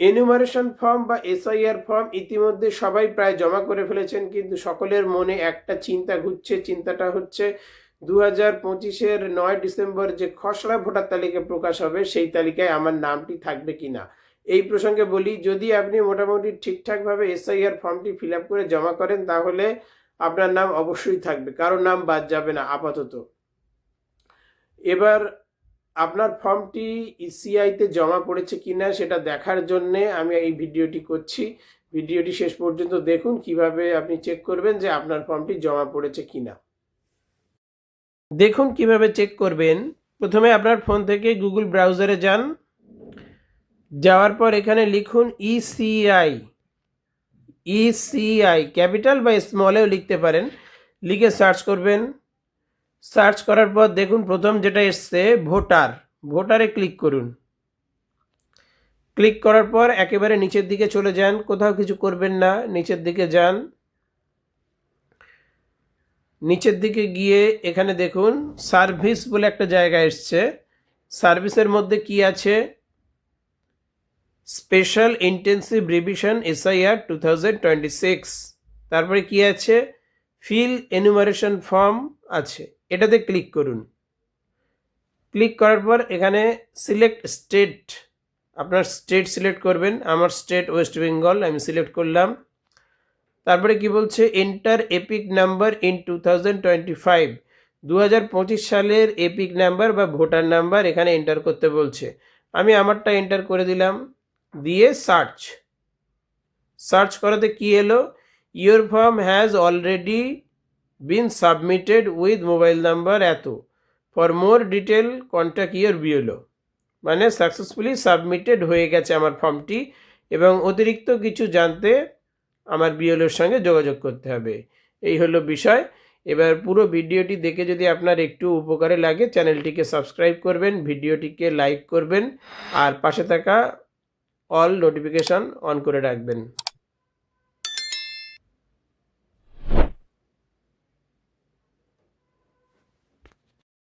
Enumeration form বা SIR form ইতিমধ্যে সবাই প্রায় জমা করে ফেলেছেন, কিন্তু সকলের মনে একটা চিন্তা ঘুরছে। চিন্তাটা হচ্ছে দু হাজার পঁচিশের নয় ডিসেম্বর যে খসড়া ভোটার তালিকা প্রকাশ হবে, সেই তালিকায় আমার নামটি থাকবে কিনা? এই প্রসঙ্গে বলি, যদি আপনি মোটামুটি ঠিকঠাকভাবে এসআইআর ফর্মটি ফিল আপ করে জমা করেন, তাহলে আপনার নাম অবশ্যই থাকবে। কারও নাম বাদ যাবে না, আপাতত। এবার আপনার ফর্মটি ইসিআইতে জমা পড়েছে কিনা সেটা দেখার জন্যে আমি এই ভিডিওটি করছি। ভিডিওটি শেষ পর্যন্ত দেখুন, কীভাবে আপনি চেক করবেন যে আপনার ফর্মটি জমা পড়েছে কিনা। দেখুন কীভাবে চেক করবেন। প্রথমে আপনার ফোন থেকে গুগল ব্রাউজারে যান। যাওয়ার পর এখানে লিখুন E ইসিআই ইসিআই ক্যাপিটাল বা স্মলেও লিখতে পারেন। লিখে সার্চ করবেন। সার্চ করার পর দেখুন প্রথম যেটা এসছে, ভোটার। ভোটারে ক্লিক করুন। ক্লিক করার পর একেবারে নিচের দিকে চলে যান। কোথাও কিছু করবেন না, নিচের দিকে যান। নিচের দিকে গিয়ে এখানে দেখুন, সার্ভিস বলে একটা জায়গা এসছে। সার্ভিসের মধ্যে কি আছে? Special intensive revision SIR two thousand twenty six. তারপরে কি আছে? ফিল এনুমারেশন ফর্ম আছে। এটাতে ক্লিক করুন। ক্লিক করার পর এখানে সিলেক্ট স্টেট আপনার স্টেট সিলেক্ট করবেন। আমার স্টেট ওয়েস্ট বেঙ্গল আমি সিলেক্ট করলাম। তারপরে কি বলছে? Enter EPIC number in two thousand twenty five দু হাজার পঁচিশ সালের এপিক নাম্বার বা ভোটার নাম্বার এখানে এন্টার করতে বলছে। আমি আমারটা এন্টার করে দিলাম। দিয়ে সার্চ সার্চ করাতে কি এলো? Your form has already been submitted with mobile number এত। For more detail contact your BLO মানে সাকসেসফুলি সাবমিটেড হয়ে গেছে আমার ফর্মটি এবং অতিরিক্ত কিছু জানতে আমার বিওলোর সঙ্গে যোগাযোগ করতে হবে। এই হলো বিষয়। এবার পুরো ভিডিওটি দেখে যদি আপনার একটু উপকারে লাগে, চ্যানেলটিকে সাবস্ক্রাইব করবেন, ভিডিওটিকে লাইক করবেন, আর পাশে থাকা অল নোটিফিকেশান অন করে রাখবেন।